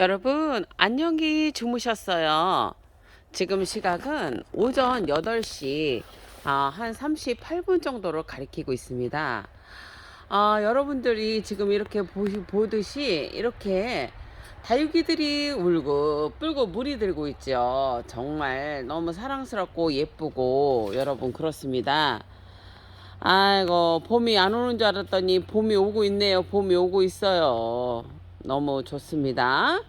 여러분, 안녕히 주무셨어요. 지금 시각은 오전 8시 아, 한 38분 정도를 가리키고 있습니다. 아, 여러분들이 지금 이렇게 보시, 보듯이 이렇게 다육이들이 울고 뿔고 물이 들고 있죠. 정말 너무 사랑스럽고 예쁘고 여러분 그렇습니다. 아이고 봄이 안 오는 줄 알았더니 봄이 오고 있네요. 봄이 오고 있어요. 너무 좋습니다.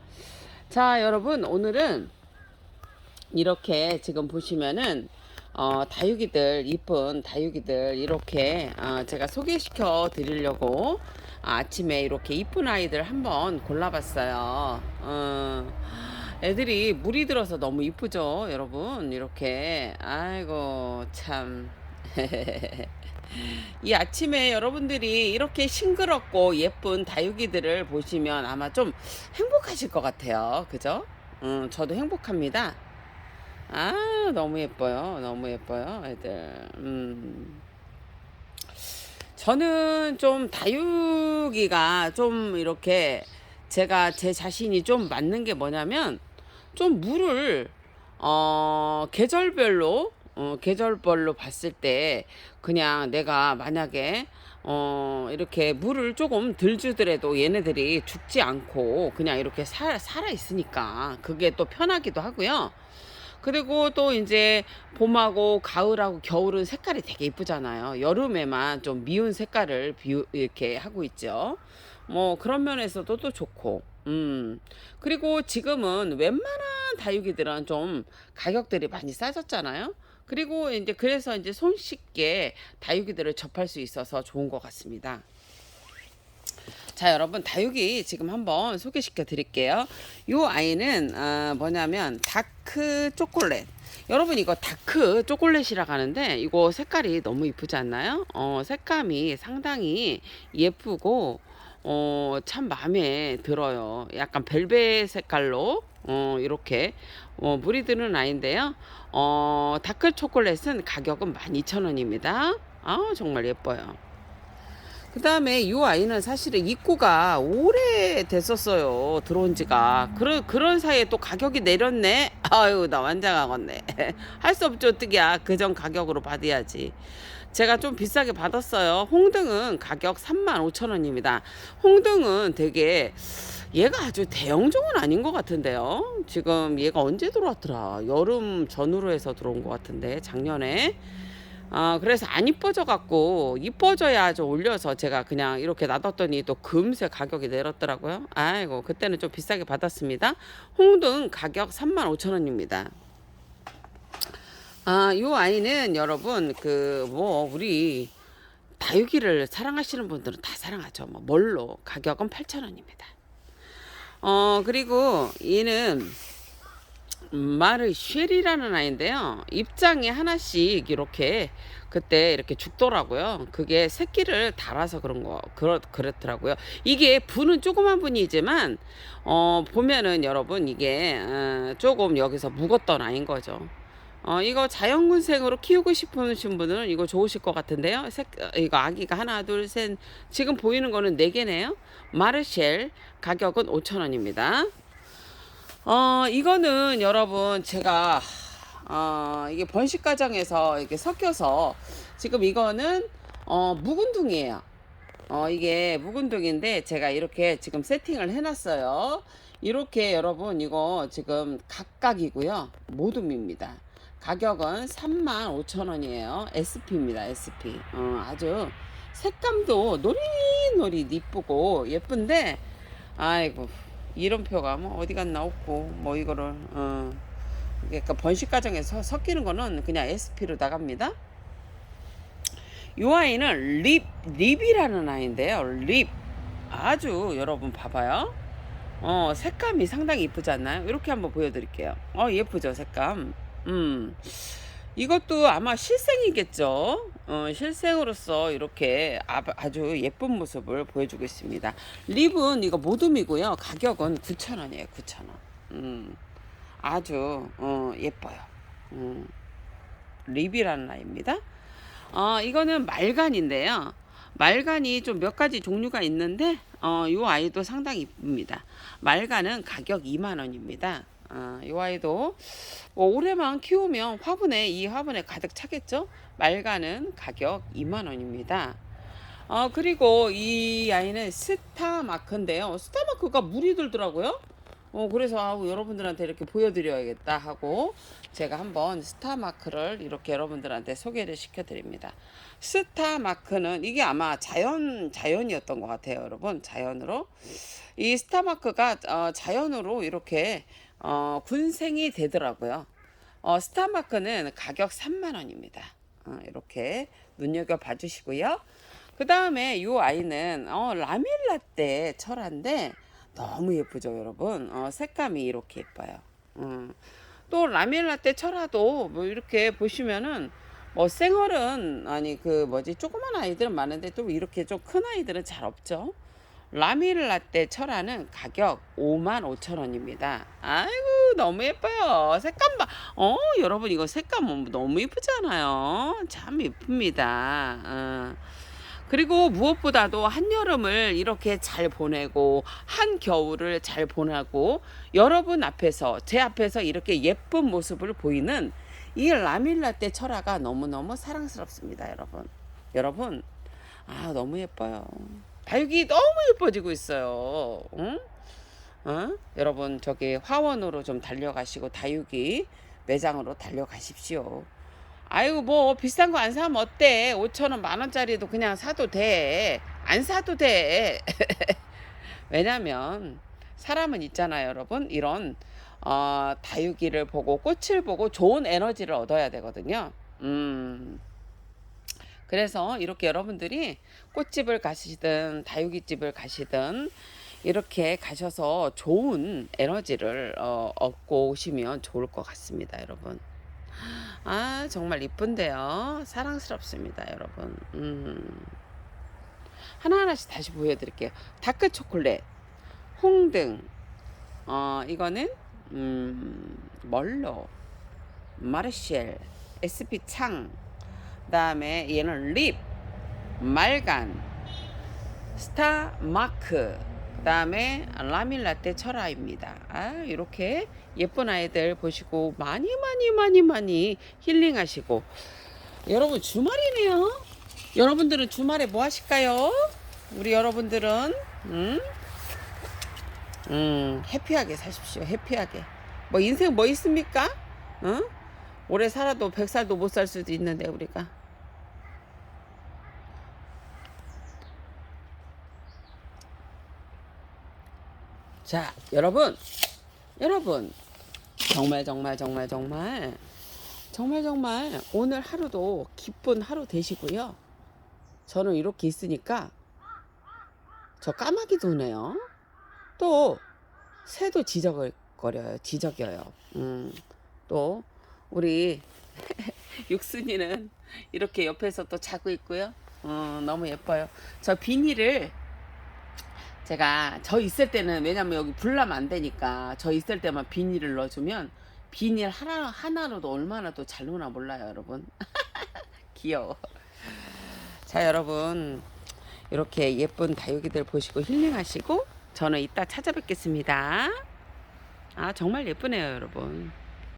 자 여러분 오늘은 이렇게 지금 보시면은 어, 다육이들 이쁜 다육이들 이렇게 어, 제가 소개시켜 드리려고 아침에 이렇게 이쁜 아이들 한번 골라봤어요. 어, 애들이 물이 들어서 너무 이쁘죠, 여러분. 이렇게 아이고 참. 이 아침에 여러분들이 이렇게 싱그럽고 예쁜 다육이들을 보시면 아마 좀 행복하실 것 같아요. 그죠? 음, 저도 행복합니다. 아, 너무 예뻐요. 너무 예뻐요, 애들. 음. 저는 좀 다육이가 좀 이렇게 제가 제 자신이 좀 맞는 게 뭐냐면 좀 물을 어 계절별로 어 계절별로 봤을 때 그냥 내가 만약에 어 이렇게 물을 조금 덜 주더라도 얘네들이 죽지 않고 그냥 이렇게 살, 살아 있으니까 그게 또 편하기도 하고요. 그리고 또 이제 봄하고 가을하고 겨울은 색깔이 되게 이쁘잖아요. 여름에만 좀 미운 색깔을 비우, 이렇게 하고 있죠. 뭐 그런 면에서도 또 좋고. 음. 그리고 지금은 웬만한 다육이들은 좀 가격들이 많이 싸졌잖아요. 그리고 이제 그래서 이제 손쉽게 다육이들을 접할 수 있어서 좋은 것 같습니다. 자, 여러분 다육이 지금 한번 소개시켜 드릴게요. 요 아이는 어, 뭐냐면 다크 초콜릿. 여러분 이거 다크 초콜릿이라고 하는데 이거 색깔이 너무 이쁘지 않나요? 어, 색감이 상당히 예쁘고 어, 참 마음에 들어요. 약간 벨벳 색깔로 어, 이렇게 어, 물이 드는 아이인데요. 어, 다크 초콜릿은 가격은 12,000원입니다. 아, 정말 예뻐요. 그 다음에 이 아이는 사실은 입구가 오래 됐었어요. 들어온 지가. 그런, 그런 사이에 또 가격이 내렸네? 아유, 나 완장하겠네. 할 수 없죠, 어떡이야. 그전 가격으로 받아야지. 제가 좀 비싸게 받았어요. 홍등은 가격 35,000원입니다. 홍등은 되게 얘가 아주 대형종은 아닌 것 같은데요. 지금 얘가 언제 들어왔더라? 여름 전후로 해서 들어온 것 같은데, 작년에. 아, 그래서 안 이뻐져 갖고 이뻐져야 좀 올려서 제가 그냥 이렇게 놔뒀더니 또 금세 가격이 내렸더라고요. 아이고, 그때는 좀 비싸게 받았습니다. 홍등 가격 35,000원입니다. 아, 요 아이는 여러분 그 뭐 우리 다육이를 사랑하시는 분들은 다 사랑하죠. 뭐 뭘로 가격은 8,000원입니다. 어, 그리고 얘는 마르쉘이라는 아이인데요. 입장에 하나씩 이렇게 그때 이렇게 죽더라고요. 그게 새끼를 달아서 그런 거 그렇 그렇더라고요. 이게 분은 조그만 분이지만 어 보면은 여러분 이게 어, 조금 여기서 묵었던 아이인 거죠. 어 이거 자연군생으로 키우고 싶으신 분은 이거 좋으실 것 같은데요. 색 이거 아기가 하나 둘 셋 지금 보이는 거는 네 개네요. 마르쉘 가격은 5,000원입니다. 어, 이거는 여러분 제가 어, 이게 번식 과정에서 이렇게 섞여서 지금 이거는 어, 묵은둥이에요. 어, 이게 묵은둥인데 제가 이렇게 지금 세팅을 해놨어요. 이렇게 여러분 이거 지금 각각이고요. 모둠입니다. 가격은 35,000원이에요. SP입니다. SP. 어, 아주 색감도 노릿노릿 이쁘고 예쁜데 아이고 이름표가 뭐 어디 갔나 없고 뭐 이거를 어 그러니까 번식 과정에서 섞이는 거는 그냥 SP로 나갑니다. 이 아이는 립 립이라는 아이인데요. 립 아주 여러분 봐봐요. 어 색감이 상당히 이쁘지 않나요? 이렇게 한번 보여드릴게요. 어 예쁘죠 색감. 음 이것도 아마 실생이겠죠. 어, 실생으로서 이렇게 아, 아주 예쁜 모습을 보여주고 있습니다. 립은 이거 모둠이고요. 가격은 9,000원이에요. 9,000원. 음, 아주 어, 예뻐요. 음, 립이라는 아이입니다. 어, 이거는 말간인데요. 말간이 좀 몇 가지 종류가 있는데 어, 이 아이도 상당히 이쁩니다. 말간은 가격 2만 원입니다. 어, 이 아이도 뭐 올해만 키우면 화분에 이 화분에 가득 차겠죠? 말간은 가격 2만 원입니다. 어, 그리고 이 아이는 스타마크인데요. 스타마크가 물이 들더라고요. 어, 그래서 아우, 여러분들한테 이렇게 보여드려야겠다 하고 제가 한번 스타마크를 이렇게 여러분들한테 소개를 시켜드립니다. 스타마크는 이게 아마 자연, 자연이었던 것 같아요, 여러분. 자연으로. 이 스타마크가 어, 자연으로 이렇게 어, 군생이 되더라고요. 어, 스타마크는 가격 3만 원입니다. 어, 이렇게 눈여겨 봐 주시고요. 그 다음에 이 아이는 어, 라밀라떼 철화인데 너무 예쁘죠, 여러분. 어, 색감이 이렇게 예뻐요. 음. 또 라밀라떼 철화도 뭐 이렇게 보시면은 뭐 생얼은 아니 그 뭐지 조그만 아이들은 많은데 또 이렇게 좀 큰 아이들은 잘 없죠. 라밀 라떼 철화는 가격 5만 5천 원입니다. 아이고 너무 예뻐요. 색감 봐. 어 여러분 이거 색감 너무 예쁘잖아요. 참 예쁩니다. 어. 그리고 무엇보다도 한여름을 이렇게 잘 보내고 한겨울을 잘 보내고 여러분 앞에서 제 앞에서 이렇게 예쁜 모습을 보이는 이 라밀라떼 철화가 너무너무 사랑스럽습니다 여러분 여러분 아 너무 예뻐요 다육이 너무 예뻐지고 있어요 응? 어? 여러분 저기 화원으로 좀 달려가시고 다육이 매장으로 달려가십시오 아이고 뭐 비싼 거 안 사면 어때? 5천 원, 만 원짜리도 그냥 사도 돼. 안 사도 돼. 왜냐면 사람은 있잖아요, 여러분. 이런 어, 다육이를 보고 꽃을 보고 좋은 에너지를 얻어야 되거든요. 음. 그래서 이렇게 여러분들이 꽃집을 가시든 다육이집을 가시든 이렇게 가셔서 좋은 에너지를 어, 얻고 오시면 좋을 것 같습니다, 여러분. 아 정말 이쁜데요 사랑스럽습니다 여러분 음. 하나하나씩 다시 보여드릴게요 다크 초콜릿 홍등 어 이거는 음, 멀로 마르쉘 SP 창그 다음에 얘는 립 말간 스타 마크 그 다음에 라밀라떼 철화입니다. 아, 이렇게 예쁜 아이들 보시고 많이 많이 많이 많이 힐링하시고 여러분 주말이네요. 여러분들은 주말에 뭐 하실까요? 우리 여러분들은 음? 음, 해피하게 사십시오. 해피하게. 뭐 인생 뭐 있습니까? 응? 오래 살아도 백살도 못 살 수도 있는데 우리가 자, 여러분, 여러분, 정말 정말 정말 정말 정말 정말 오늘 하루도 기쁜 하루 되시고요. 저는 이렇게 있으니까 저 까마귀 도네요. 또 새도 지적거려요, 지적여요. 음, 또 우리 육순이는 이렇게 옆에서 또 자고 있고요. 어, 너무 예뻐요. 저 비닐을 제가 저 있을 때는 왜냐면 여기 불나면 안 되니까 저 있을 때만 비닐을 넣어주면 비닐 하나 하나로도 얼마나 또 잘 노나 몰라요 여러분. 귀여워. 자 여러분. 이렇게 예쁜 다육이들 보시고 힐링하시고 저는 이따 찾아뵙겠습니다. 아 정말 예쁘네요 여러분